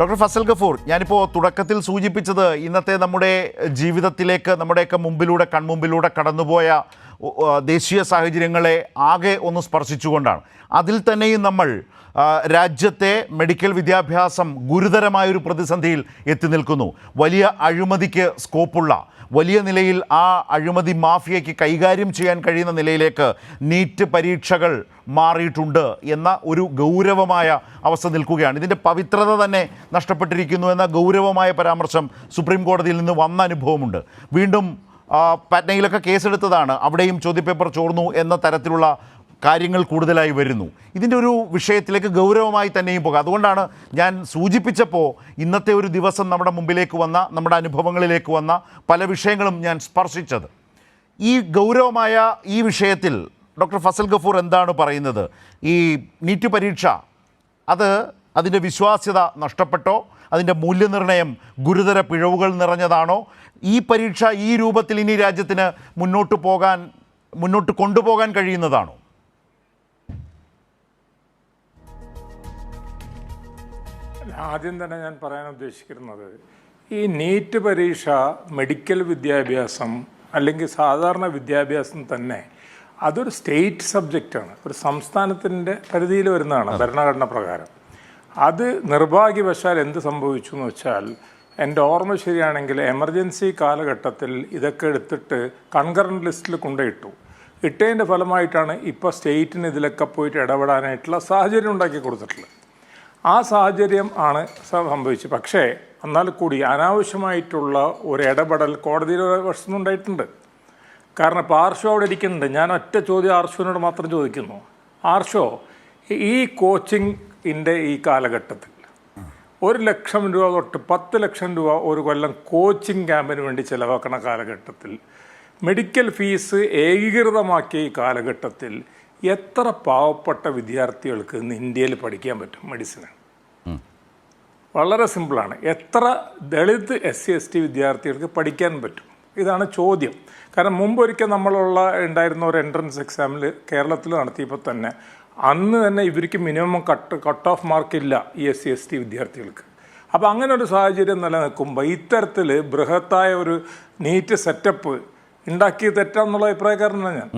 Doctor Fasal Gafoor ഞാനിപ്പോൾ തുടക്കത്തിൽ സൂചിപ്പിച്ചത് ഇന്നത്തെ നമ്മുടെ ജീവിതത്തിലേക്ക് നമ്മുടെയൊക്കെ മുമ്പിലൂടെ കൺമുമ്പിലൂടെ കടന്നുപോയ ദേശീയ സാഹചര്യങ്ങളെ ആകെ ഒന്ന് സ്പർശിച്ചുകൊണ്ടാണ്. അതിൽ തന്നെയും നമ്മൾ രാജ്യത്തെ മെഡിക്കൽ വിദ്യാഭ്യാസം ഗുരുതരമായൊരു പ്രതിസന്ധിയിൽ എത്തി നിൽക്കുന്നു. വലിയ അഴിമതിക്ക് സ്കോപ്പുള്ള വലിയ നിലയിൽ ആ അഴിമതി മാഫിയയ്ക്ക് കൈകാര്യം ചെയ്യാൻ കഴിയുന്ന നിലയിലേക്ക് നീറ്റ് പരീക്ഷകൾ മാറിയിട്ടുണ്ട് എന്ന ഒരു ഗൗരവമായ അവസ്ഥ നിൽക്കുകയാണ്. ഇതിന്റെ പവിത്രത തന്നെ നഷ്ടപ്പെട്ടിരിക്കുന്നു എന്ന ഗൗരവമായ പരാമർശം സുപ്രീം കോടതിയിൽ നിന്ന് വന്ന അനുഭവമുണ്ട്. വീണ്ടും പാറ്റ്നയിലൊക്കെ കേസെടുത്തതാണ്. അവിടെയും ചോദ്യപേപ്പർ ചോർന്നു എന്ന തരത്തിലുള്ള കാര്യങ്ങൾ കൂടുതലായി വരുന്നു. ഇതിന്റെ ഒരു വിഷയത്തിലേക്ക് ഗൗരവമായി തന്നെയും പോകുക അതുകൊണ്ടാണ് ഞാൻ സൂചിപ്പിച്ചപ്പോൾ ഇന്നത്തെ ഒരു ദിവസം നമ്മുടെ മുമ്പിലേക്ക് വന്ന നമ്മുടെ അനുഭവങ്ങളിലേക്ക് വന്ന പല വിഷയങ്ങളും ഞാൻ സ്പർശിച്ചത്. ഈ ഗൗരവമായ ഈ വിഷയത്തിൽ ഡോക്ടർ ഫസൽ ഗഫൂർ എന്താണ് പറയുന്നത്? ഈ നീറ്റ് പരീക്ഷ അത് അതിന്റെ വിശ്വാസ്യത നഷ്ടപ്പെട്ടോ? അതിന്റെ മൂല്യനിർണയം ഗുരുതര പിഴവുകൾ നിറഞ്ഞതാണോ? ഈ പരീക്ഷ ഈ രൂപത്തിൽ ഇനി രാജ്യത്തിന് മുന്നോട്ട് പോകാൻ മുന്നോട്ട് കൊണ്ടുപോകാൻ കഴിയുന്നതാണോ? ആദ്യം തന്നെ ഞാൻ പറയാൻ ഉദ്ദേശിക്കുന്നത് ഈ നീറ്റ് പരീക്ഷ മെഡിക്കൽ വിദ്യാഭ്യാസം അല്ലെങ്കിൽ സാധാരണ വിദ്യാഭ്യാസം തന്നെ അതൊരു സ്റ്റേറ്റ് സബ്ജക്റ്റാണ് ഒരു സംസ്ഥാനത്തിന്റെ പരിധിയിൽ വരുന്നതാണ് ഭരണഘടന പ്രകാരം. അത് നിർഭാഗ്യവശാൽ എന്ത് സംഭവിച്ചു എന്ന് വെച്ചാൽ എന്റെ ഓർമ്മ ശരിയാണെങ്കിൽ എമർജൻസി കാലഘട്ടത്തിൽ ഇതൊക്കെ എടുത്തിട്ട് കൺകറന്റ് ലിസ്റ്റിൽ കൊണ്ടുപോയിട്ടു ഇട്ടതിന്റെ ഫലമായിട്ടാണ് ഇപ്പോൾ സ്റ്റേറ്റിന് ഇതിലൊക്കെ പോയിട്ട് ഇടപെടാനായിട്ടുള്ള സാഹചര്യം ഉണ്ടാക്കി കൊടുത്തിട്ടുള്ളത്. ആ സാഹചര്യം ആണ് സംഭവിച്ചത്. പക്ഷേ എന്നാൽ കൂടി അനാവശ്യമായിട്ടുള്ള ഒരു ഇടപെടൽ കോടതിയിൽ വർഷം ഉണ്ടായിട്ടുണ്ട്. കാരണം ഇപ്പോൾ ആർഷോ അവിടെ ഇരിക്കുന്നുണ്ട്. ഞാൻ ഒറ്റ ചോദ്യം ആർഷോനോട് മാത്രം ചോദിക്കുന്നു. ആർഷോ ഈ കോച്ചിങ്ങിന്റെ ഈ കാലഘട്ടത്തിൽ. ഒരു ലക്ഷം രൂപ തൊട്ട് പത്ത് ലക്ഷം രൂപ ഒരു കൊല്ലം കോച്ചിങ് ക്യാമ്പിന് വേണ്ടി ചിലവാക്കുന്ന കാലഘട്ടത്തിൽ മെഡിക്കൽ ഫീസ് ഏകീകൃതമാക്കിയ ഈ കാലഘട്ടത്തിൽ എത്ര പാവപ്പെട്ട വിദ്യാർത്ഥികൾക്ക് ഇന്ന് ഇന്ത്യയിൽ പഠിക്കാൻ പറ്റും മെഡിസിന് വളരെ സിമ്പിളാണ് എത്ര Dalit S C S T വിദ്യാർത്ഥികൾക്ക് പഠിക്കാൻ പറ്റും? ഇതാണ് ചോദ്യം. കാരണം മുമ്പൊരിക്കൽ നമ്മളുള്ള ഉണ്ടായിരുന്ന ഒരു എൻട്രൻസ് എക്സാമിൽ കേരളത്തിൽ നടത്തിയപ്പോൾ തന്നെ അന്ന് തന്നെ ഇവർക്ക് minimum cut cut off mark ഇല്ല ഈ എസ് സി എസ് ടി വിദ്യാർത്ഥികൾക്ക്. അപ്പോൾ അങ്ങനെ ഒരു സാഹചര്യം നിലനിൽക്കുമ്പോൾ ഇത്തരത്തിൽ ബൃഹത്തായ ഒരു നീറ്റ് സെറ്റപ്പ് ഉണ്ടാക്കിയ തെറ്റാന്നുള്ള അഭിപ്രായക്കാരനാണ് ഞാൻ.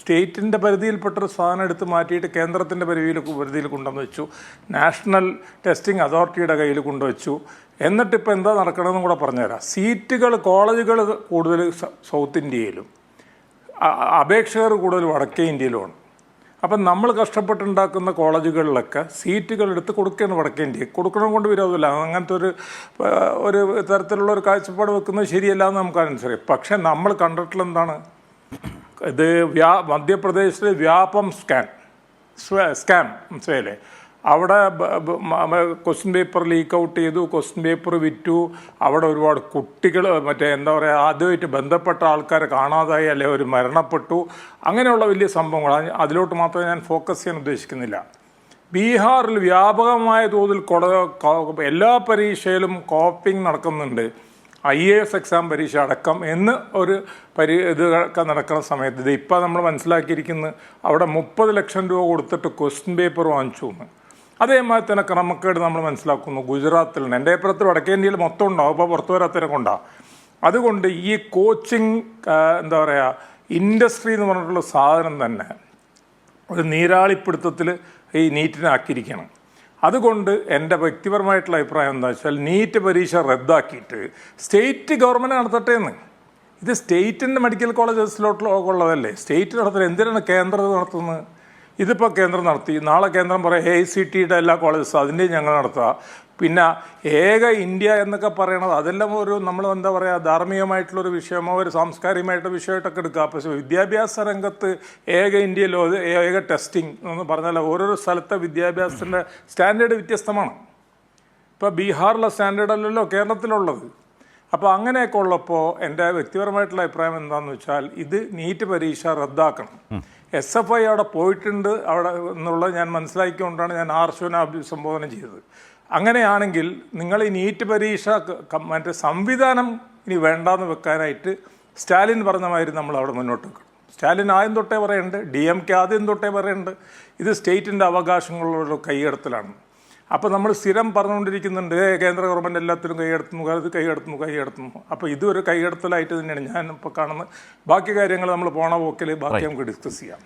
സ്റ്റേറ്റിന്റെ പരിധിയിൽപ്പെട്ടൊരു സാധനം എടുത്ത് മാറ്റിയിട്ട് കേന്ദ്രത്തിന്റെ പരിധിയിൽ പരിധിയിൽ കൊണ്ടുവന്ന് വെച്ചു. നാഷണൽ ടെസ്റ്റിംഗ് അതോറിറ്റിയുടെ കയ്യിൽ കൊണ്ടുവച്ചു. എന്നിട്ടിപ്പോൾ എന്താ നടക്കണമെന്നും കൂടെ പറഞ്ഞുതരാം. സീറ്റുകൾ കോളേജുകൾ കൂടുതൽ സൗത്ത് ഇന്ത്യയിലും അപേക്ഷകർ കൂടുതൽ വടക്കേ ഇന്ത്യയിലുമാണ്. അപ്പം നമ്മൾ കഷ്ടപ്പെട്ടുണ്ടാക്കുന്ന കോളേജുകളിലൊക്കെ സീറ്റുകൾ എടുത്ത് കൊടുക്കുകയാണ് വടക്കേ ഇന്ത്യ. കൊടുക്കണം കൊണ്ട് വിരോധമില്ല. അങ്ങനത്തെ ഒരു ഒരു തരത്തിലുള്ള ഒരു കാഴ്ചപ്പാട് വെക്കുന്നത് ശരിയല്ല എന്ന് നമുക്ക് അനുസരിക്കും പക്ഷേ നമ്മൾ കണ്ടിട്ടുള്ള എന്താണ്? ഇത് വ്യാ മധ്യപ്രദേശിൽ വ്യാപം സ്കാൻ. സ്കാം മനസ്സിലായില്ലേ? അവിടെ ക്വസ്റ്റ്യൻ പേപ്പർ ലീക്ക് ഔട്ട് ചെയ്തു ക്വസ്റ്റ്യൻ പേപ്പർ വിറ്റു. അവിടെ ഒരുപാട് കുട്ടികൾ മറ്റേ എന്താ പറയുക ആദ്യമായിട്ട് ബന്ധപ്പെട്ട ആൾക്കാരെ കാണാതായി അല്ലെ ഒരു മരണപ്പെട്ടു. അങ്ങനെയുള്ള വലിയ സംഭവങ്ങൾ അത് അതിലോട്ട് മാത്രമേ ഞാൻ ഫോക്കസ് ചെയ്യാൻ ഉദ്ദേശിക്കുന്നില്ല. ബീഹാറിൽ വ്യാപകമായ തോതിൽ കൊട എല്ലാ പരീക്ഷയിലും കോപ്പിംഗ് നടക്കുന്നുണ്ട്. ഐ എ എസ് എക്സാം പരീക്ഷ അടക്കം എന്ന് ഒരു പരി ഇതൊക്കെ നടക്കുന്ന സമയത്ത് ഇത് ഇപ്പം നമ്മൾ മനസ്സിലാക്കിയിരിക്കുന്നത് അവിടെ മുപ്പത് ലക്ഷം രൂപ കൊടുത്തിട്ട് ക്വസ്റ്റ്യൻ പേപ്പർ വാങ്ങിച്ചു എന്ന്. അതേമാതിരി തന്നെ ക്രമക്കേട് നമ്മൾ മനസ്സിലാക്കുന്നു ഗുജറാത്തിൽ നിന്ന്. എന്റെ അപ്പുറത്ത് വടക്കേ ഇന്ത്യയിൽ മൊത്തം ഉണ്ടാവും അപ്പോൾ പുറത്തു വരാത്തതിനെ കൊണ്ടാണ് അതുകൊണ്ട് ഈ കോച്ചിങ് എന്താ പറയുക ഇൻഡസ്ട്രി എന്ന് പറഞ്ഞിട്ടുള്ള സാധനം തന്നെ ഒരു നീരാളിപ്പിടുത്തത്തിൽ ഈ നീറ്റിനെ ആക്കിയിരിക്കണം അതുകൊണ്ട് എന്റെ വ്യക്തിപരമായിട്ടുള്ള അഭിപ്രായം എന്താ വെച്ചാൽ നീറ്റ് പരീക്ഷ റദ്ദാക്കിയിട്ട് സ്റ്റേറ്റ് ഗവൺമെന്റ് നടത്തട്ടെ എന്ന്. ഇത് സ്റ്റേറ്റിന്റെ മെഡിക്കൽ കോളേജസിലോട്ടുള്ള ഉള്ളതല്ലേ? സ്റ്റേറ്റ് നടത്തുന്നത് എന്തിനാണ് കേന്ദ്രം നടത്തുന്നത്? ഇതിപ്പോൾ കേന്ദ്രം നടത്തി. നാളെ കേന്ദ്രം പറയാം എ സി ടിയുടെ എല്ലാ കോളേജസ് അതിന്റെയും ഞങ്ങൾ നടത്തുക. പിന്നെ ഏക ഇന്ത്യ എന്നൊക്കെ പറയണത് അതെല്ലാം ഒരു നമ്മൾ എന്താ പറയുക ധാർമ്മികമായിട്ടുള്ളൊരു വിഷയമോ ഒരു സാംസ്കാരികമായിട്ടുള്ള വിഷയമായിട്ടൊക്കെ എടുക്കുക. പക്ഷേ വിദ്യാഭ്യാസ രംഗത്ത് ഏക ഇന്ത്യയിലോ ഏക ടെസ്റ്റിംഗ് എന്ന് പറഞ്ഞാൽ ഓരോരോ സ്ഥലത്തെ വിദ്യാഭ്യാസത്തിന്റെ സ്റ്റാൻഡേർഡ് വ്യത്യസ്തമാണ്. ഇപ്പോൾ ബീഹാറിലെ സ്റ്റാൻഡേർഡ് അല്ലല്ലോ കേരളത്തിലുള്ളത്. അപ്പോൾ അങ്ങനെയൊക്കെ ഉള്ളപ്പോൾ എന്റെ വ്യക്തിപരമായിട്ടുള്ള അഭിപ്രായം എന്താണെന്ന് വെച്ചാൽ ഇത് നീറ്റ് പരീക്ഷ റദ്ദാക്കണം. എസ് എഫ് ഐ അവിടെ പോയിട്ടുണ്ട്. അവിടെ എന്നുള്ളത് ഞാൻ മനസ്സിലാക്കിക്കൊണ്ടാണ് ഞാൻ ആർഷുവിനെ അഭിസംബോധന ചെയ്തത്. അങ്ങനെയാണെങ്കിൽ നിങ്ങൾ ഈ നീറ്റ് പരീക്ഷ മറ്റേ സംവിധാനം ഇനി വേണ്ടാന്ന് വെക്കാനായിട്ട് സ്റ്റാലിൻ പറഞ്ഞ മാതിരി നമ്മൾ അവിടെ മുന്നോട്ട് വെക്കണം. സ്റ്റാലിൻ ആദ്യം തൊട്ടേ പറയുന്നുണ്ട് ഡി എം കെ ആദ്യം തൊട്ടേ പറയുന്നുണ്ട് ഇത് സ്റ്റേറ്റിന്റെ അവകാശങ്ങളുള്ള കൈയെടുത്തലാണ്. അപ്പോൾ നമ്മൾ സ്ഥിരം പറഞ്ഞുകൊണ്ടിരിക്കുന്നുണ്ട് കേന്ദ്ര ഗവൺമെന്റ് എല്ലാത്തിനും കൈയെടുത്തുന്നു അത് കൈയെടുത്തുന്നു കൈയെടുത്തുന്നു അപ്പോൾ ഇതൊരു കൈയടത്തലായിട്ട് തന്നെയാണ് ഞാൻ ഇപ്പോൾ കാണുന്നത്. ബാക്കി കാര്യങ്ങൾ നമ്മൾ പോണ പോക്കിൽ ബാക്കി നമുക്ക് ഡിസ്കസ് ചെയ്യാം.